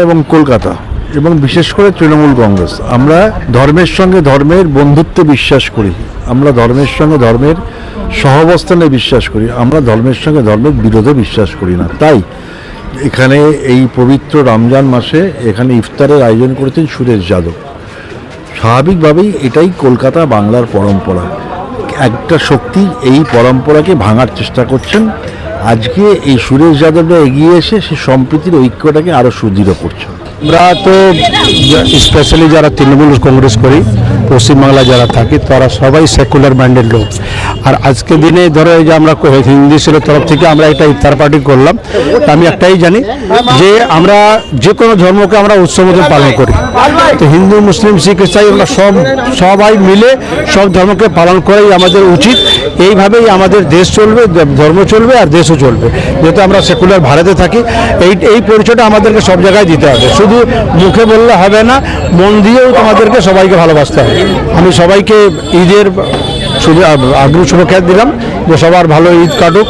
এবং কলকাতা এবং বিশেষ করে তৃণমূল কংগ্রেস। আমরা ধর্মের সঙ্গে ধর্মের বন্ধুত্বে বিশ্বাস করি। আমরা ধর্মের সঙ্গে ধর্মের সহাবস্থানে বিশ্বাস করি। আমরা ধর্মের সঙ্গে ধর্মের বিরোধে বিশ্বাস করি না। তাই এখানে এই পবিত্র রমজান মাসে এখানে ইফতারের আয়োজন করেছেন সুরেশ যাদব। স্বাভাবিকভাবেই এটাই কলকাতা বাংলার পরম্পরা। একটা শক্তি এই পরম্পরাকে ভাঙার চেষ্টা করছেন। আজকে এই সুরেশ যাদবরা এগিয়ে এসে সে সম্প্রীতির ঐক্যটাকে আরও সুদৃঢ় করছে। আমরা তো স্পেশালি যারা তৃণমূল কংগ্রেস করি পশ্চিমবাংলা যারা থাকি, তারা সবাই সেকুলার মাইন্ডেড লোক। আর আজকে দিনে ধরো যে আমরা হিন্দি সেলের তরফ থেকে আমরা একটা ইফতার পার্টি করলাম। আমি একটাই জানি যে আমরা যে কোনো ধর্মকে আমরা উৎসব পালন করি। তো হিন্দু, মুসলিম, শিখ, ইসাই, আমরা সব সবাই মিলে সব ধর্মকে পালন করাই আমাদের উচিত। এইভাবেই আমাদের দেশ চলবে, ধর্ম চলবে আর দেশও চলবে। যেহেতু আমরা সেকুলার ভারতে থাকি, এই এই পরিচয়টা আমাদেরকে সব জায়গায় দিতে হবে। শুধু মুখে বললে হবে না, মন দিয়েও তোমাদেরকে সবাইকে ভালোবাসতে হবে। আমি সবাইকে ঈদের শুধু আগ্রহ শুভেচ্ছা দিলাম যে সবার ভালো ঈদ কাটুক,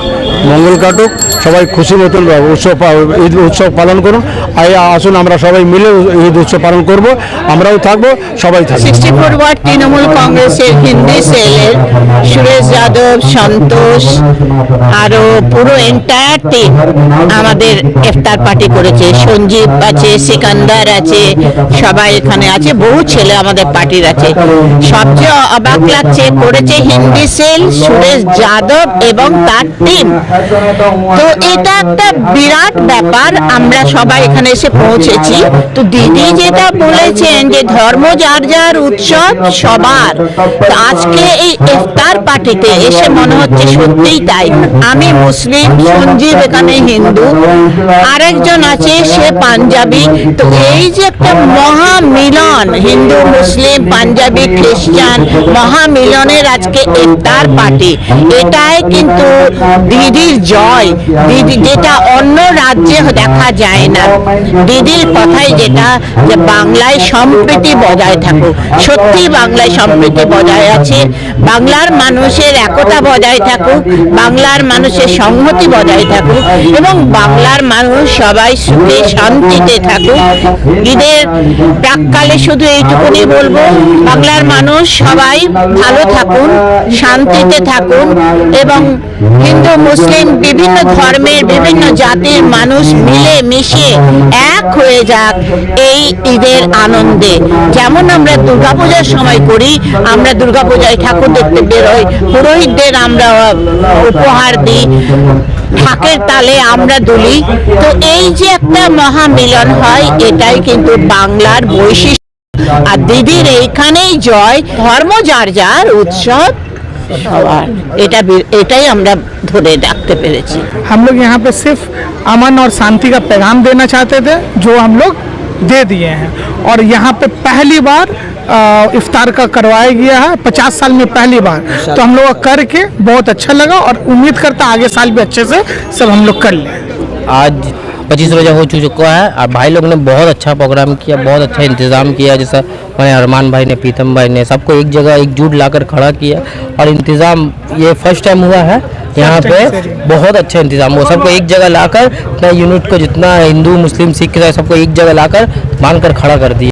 মঙ্গল কাটুক সবাই খুশি মতন উৎসব ঈদ উৎসব পালন করুন। আর আসুন, আমরা সবাই মিলে ঈদ উৎসব পালন করব। আমরাও থাকব, সবাই সিক্সটি ফোর তৃণমূল কংগ্রেসের হিন্দি সেলের সুরেশ যাদব, সন্তোষ, আরও পুরো এন্টায়ার টিম আমাদের ইফতার পার্টি করেছে। সঞ্জীব আছে, সিকান্দার আছে, সবাই এখানে আছে, বহু ছেলে আমাদের পার্টির আছে। সবচেয়ে অবাক লাগছে, করেছে হিন্দি সেল সুরেশ যাদব এবং তার টিম তো এটা একটা বিরাট ব্যাপার, আমরা সবাই এখানে এসে পৌঁছেছি। তো দিদি যেটা বলেছেন যে ধর্ম যার যার উৎসব সবার আজকে এই ইফতার পার্টিতে এসে মনে হচ্ছে সত্যিই তাই। আমি মুসলিম, সঞ্জীব এখানে হিন্দু, আরেকজন আছে সে পাঞ্জাবি। তো এই যে একটা মহামিলন, হিন্দু, মুসলিম, পাঞ্জাবি, খ্রিস্টান, মহামিলনের আজকে ইফতার পার্টি, এটাই কিন্তু দিদির জয়। দিদি যেটা অন্য রাজ্যে দেখা যায় না। দিদির কথাই যেটা যে বাংলায় সম্প্রীতি বজায় থাকুক। সত্যি বাংলায় সম্প্রীতি বজায় আছে। বাংলার মানুষের একতা বজায় থাকুক, বাংলার মানুষের সংহতি বজায় থাকুক এবং বাংলার মানুষ সবাই সুখে শান্তিতে থাকুক। ঈদের প্রাককালে শুধু এইটুকুনি বলব, বাংলার মানুষ সবাই ভালো থাকুন, শান্তিতে থাকুন এবং হিন্দু, মুসলিম, বিভিন্ন ধর্মের, বিভিন্ন জাতির মানুষ মিলে মিশে এক হয়ে যাক এই ঈদের আনন্দে। যেমন আমরা দুর্গাপূজার সময় করি, আমরা দুর্গাপূজায় ঠাকুর দেখতে বেরোই পুরোহিতদের আমরা উপহার দিই। ঢাকের তালে আমরা দুলি। তো এই যে একটা মহামিলন হয়, এটাই কিন্তু বাংলার বৈশিষ্ট্য। আর দিদির এইখানেই জয়, ধর্ম যার যার, উৎসব সবার এটা বি- এটাই আমরা ধরে রাখতে পেরেছি हम लोग यहाँ पे सिर्फ अमन और शांति का पैगाम देना चाहते थे जो हम लोग दे दिए हैं और यहाँ पे पहली बार अ, इफ्तार का करवाया गया है पचास साल में पहली बार तो हम लोग का करके बहुत अच्छा लगा और उम्मीद करता आगे साल भी अच्छे से सब हम लोग कर लें आज पच्चीस बजे हो चुका है। और भाई लोग ने बहुत अच्छा प्रोग्राम किया बहुत अच्छा इंतज़ाम किया जैसा मैंने अरमान भाई ने प्रीतम भाई ने सबको एक जगह एकजुट लाकर खड़ा किया। और इंतज़ाम ये फ़र्स्ट टाइम हुआ है। यहाँ पे बहुत अच्छा इंतज़ाम हुआ। सबको एक जगह लाकर कर यूनिट को जितना हिंदू मुस्लिम सिख है सबको एक जगह लाकर बाँध कर खड़ा कर दिया।